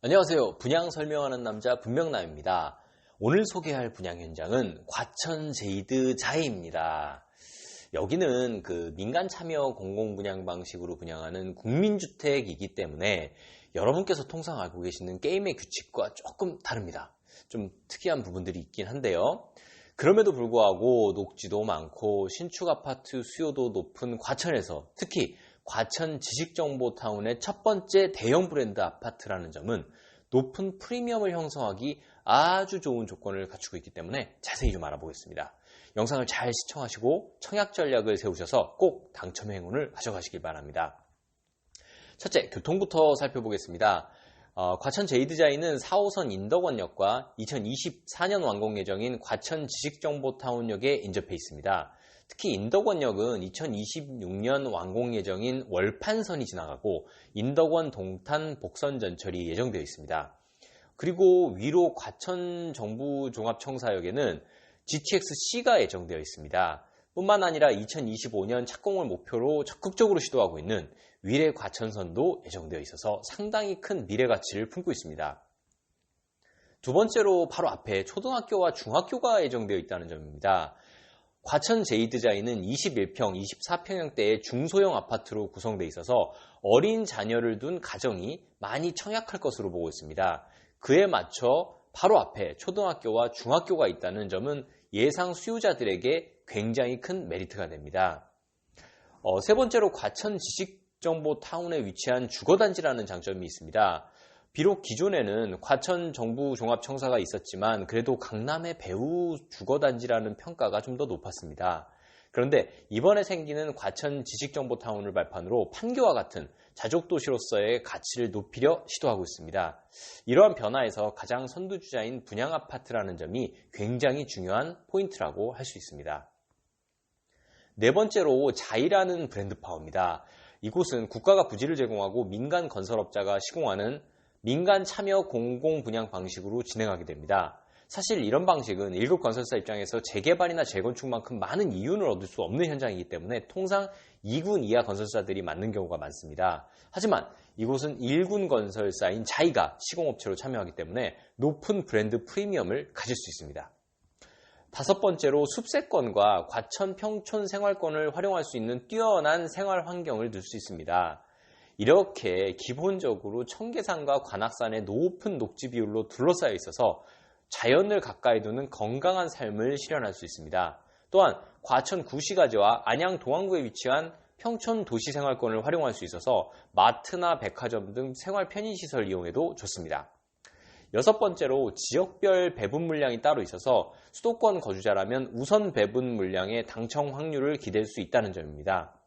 안녕하세요. 분양 설명하는 남자 분명남입니다. 오늘 소개할 분양 현장은 과천 제이드 자이입니다. 여기는 그 민간 참여 공공 분양 방식으로 분양하는 국민주택이기 때문에 여러분께서 통상 알고 계시는 게임의 규칙과 조금 다릅니다. 좀 특이한 부분들이 있긴 한데요. 그럼에도 불구하고 녹지도 많고 신축 아파트 수요도 높은 과천에서 특히 과천 지식정보타운의 첫 번째 대형 브랜드 아파트라는 점은 높은 프리미엄을 형성하기 아주 좋은 조건을 갖추고 있기 때문에 자세히 좀 알아보겠습니다. 영상을 잘 시청하시고 청약 전략을 세우셔서 꼭 당첨 행운을 가져가시길 바랍니다. 첫째, 교통부터 살펴보겠습니다. 어, 과천 제이드자이는 4호선 인덕원역과 2024년 완공 예정인 과천 지식정보타운역에 인접해 있습니다. 특히 인덕원역은 2026년 완공 예정인 월판선이 지나가고 인덕원 동탄 복선 전철이 예정되어 있습니다. 그리고 위로 과천 정부 종합청사역에는 GTX-C가 예정되어 있습니다. 뿐만 아니라 2025년 착공을 목표로 적극적으로 시도하고 있는 위례 과천선도 예정되어 있어서 상당히 큰 미래 가치를 품고 있습니다. 두 번째로 바로 앞에 초등학교와 중학교가 예정되어 있다는 점입니다. 과천 제이드자이는 21평, 24평형대의 중소형 아파트로 구성되어 있어서 어린 자녀를 둔 가정이 많이 청약할 것으로 보고 있습니다. 그에 맞춰 바로 앞에 초등학교와 중학교가 있다는 점은 예상 수요자들에게 굉장히 큰 메리트가 됩니다. 어, 세 번째로 과천 지식정보타운에 위치한 주거단지라는 장점이 있습니다. 비록 기존에는 과천 정부 종합청사가 있었지만 그래도 강남의 배후 주거단지라는 평가가 좀 더 높았습니다. 그런데 이번에 생기는 과천 지식정보타운을 발판으로 판교와 같은 자족도시로서의 가치를 높이려 시도하고 있습니다. 이러한 변화에서 가장 선두주자인 분양아파트라는 점이 굉장히 중요한 포인트라고 할 수 있습니다. 네 번째로 자이라는 브랜드 파워입니다. 이곳은 국가가 부지를 제공하고 민간 건설업자가 시공하는 민간 참여 공공 분양 방식으로 진행하게 됩니다. 사실 이런 방식은 1급 건설사 입장에서 재개발이나 재건축만큼 많은 이윤을 얻을 수 없는 현장이기 때문에 통상 2군 이하 건설사들이 맞는 경우가 많습니다. 하지만 이곳은 1군 건설사인 자이가 시공업체로 참여하기 때문에 높은 브랜드 프리미엄을 가질 수 있습니다. 다섯 번째로 숲세권과 과천 평촌 생활권을 활용할 수 있는 뛰어난 생활 환경을 늘 수 있습니다. 이렇게 기본적으로 청계산과 관악산의 높은 녹지 비율로 둘러싸여 있어서 자연을 가까이 두는 건강한 삶을 실현할 수 있습니다. 또한 과천 구시가지와 안양 동안구에 위치한 평촌 도시생활권을 활용할 수 있어서 마트나 백화점 등 생활 편의시설 이용에도 좋습니다. 여섯 번째로 지역별 배분 물량이 따로 있어서 수도권 거주자라면 우선 배분 물량의 당첨 확률을 기댈 수 있다는 점입니다.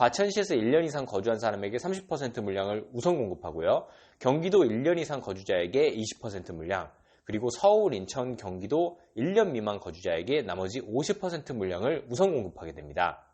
과천시에서 1년 이상 거주한 사람에게 30% 물량을 우선 공급하고요. 경기도 1년 이상 거주자에게 20% 물량, 그리고 서울, 인천, 경기도 1년 미만 거주자에게 나머지 50% 물량을 우선 공급하게 됩니다.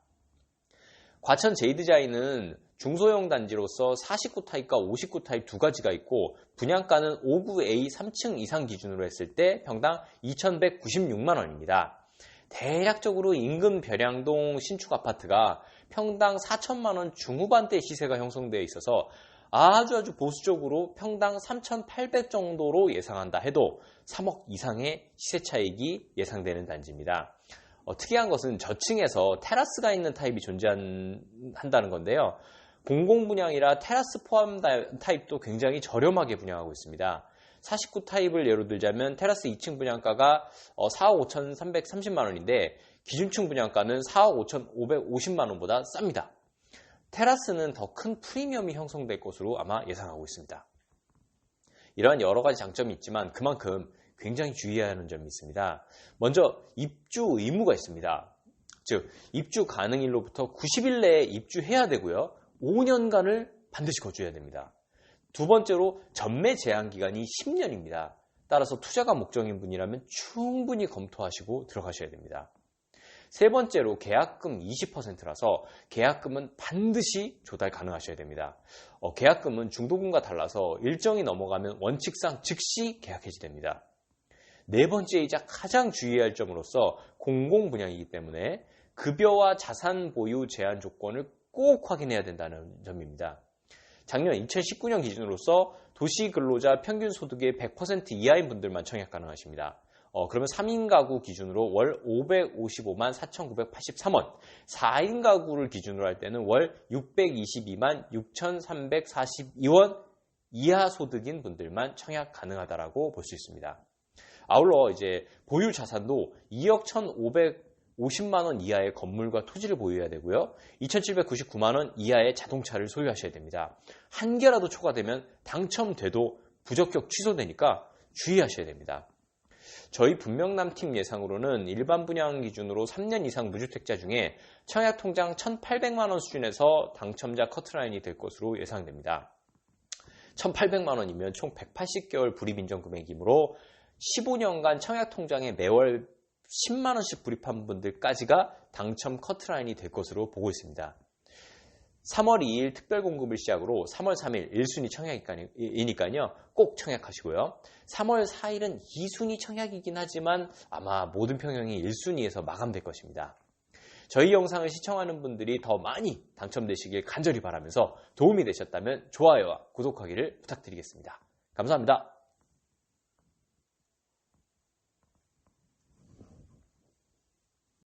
과천 제이드자이는 중소형 단지로서 49 타입과 59 타입 두 가지가 있고 분양가는 59A 3층 이상 기준으로 했을 때 평당 2,196만 원입니다. 대략적으로 인근 벼량동 신축 아파트가 평당 4천만 원 중후반대 시세가 형성되어 있어서 아주 아주 보수적으로 평당 3,800 정도로 예상한다 해도 3억 이상의 시세 차익이 예상되는 단지입니다. 어, 특이한 것은 저층에서 테라스가 있는 타입이 존재한다는 건데요. 공공 분양이라 테라스 포함 타입도 굉장히 저렴하게 분양하고 있습니다. 49 타입을 예로 들자면 테라스 2층 분양가가 4억 5,330만 원인데 기준층 분양가는 4억 5,550만 원보다 쌉니다. 테라스는 더 큰 프리미엄이 형성될 것으로 아마 예상하고 있습니다. 이러한 여러 가지 장점이 있지만 그만큼 굉장히 주의해야 하는 점이 있습니다. 먼저 입주 의무가 있습니다. 즉 입주 가능일로부터 90일 내에 입주해야 되고요. 5년간을 반드시 거주해야 됩니다. 두 번째로 전매 제한 기간이 10년입니다. 따라서 투자가 목적인 분이라면 충분히 검토하시고 들어가셔야 됩니다. 세 번째로 계약금 20%라서 계약금은 반드시 조달 가능하셔야 됩니다. 어, 계약금은 중도금과 달라서 일정이 넘어가면 원칙상 즉시 계약 해지됩니다. 네 번째이자 가장 주의해야 할 점으로서 공공 분양이기 때문에 급여와 자산 보유 제한 조건을 꼭 확인해야 된다는 점입니다. 작년 2019년 기준으로서 도시 근로자 평균 소득의 100% 이하인 분들만 청약 가능하십니다. 어, 그러면 3인 가구 기준으로 월 555만 4,983원, 4인 가구를 기준으로 할 때는 월 622만 6,342원 이하 소득인 분들만 청약 가능하다라고 볼 수 있습니다. 아울러 이제 보유 자산도 2억 1,550만 원 이하의 건물과 토지를 보유해야 되고요. 2,799만 원 이하의 자동차를 소유하셔야 됩니다. 한 개라도 초과되면 당첨돼도 부적격 취소되니까 주의하셔야 됩니다. 저희 분명남 팀 예상으로는 일반 분양 기준으로 3년 이상 무주택자 중에 청약 통장 1,800만 원 수준에서 당첨자 커트라인이 될 것으로 예상됩니다. 1,800만 원이면 총 180개월 불입 인정 금액이므로 15년간 청약 통장에 매월 10만 원씩 불입한 분들까지가 당첨 커트라인이 될 것으로 보고 있습니다. 3월 2일 특별 공급을 시작으로 3월 3일 1순위 청약이니까요. 꼭 청약하시고요. 3월 4일은 2순위 청약이긴 하지만 아마 모든 평형이 1순위에서 마감될 것입니다. 저희 영상을 시청하는 분들이 더 많이 당첨되시길 간절히 바라면서 도움이 되셨다면 좋아요와 구독하기를 부탁드리겠습니다. 감사합니다.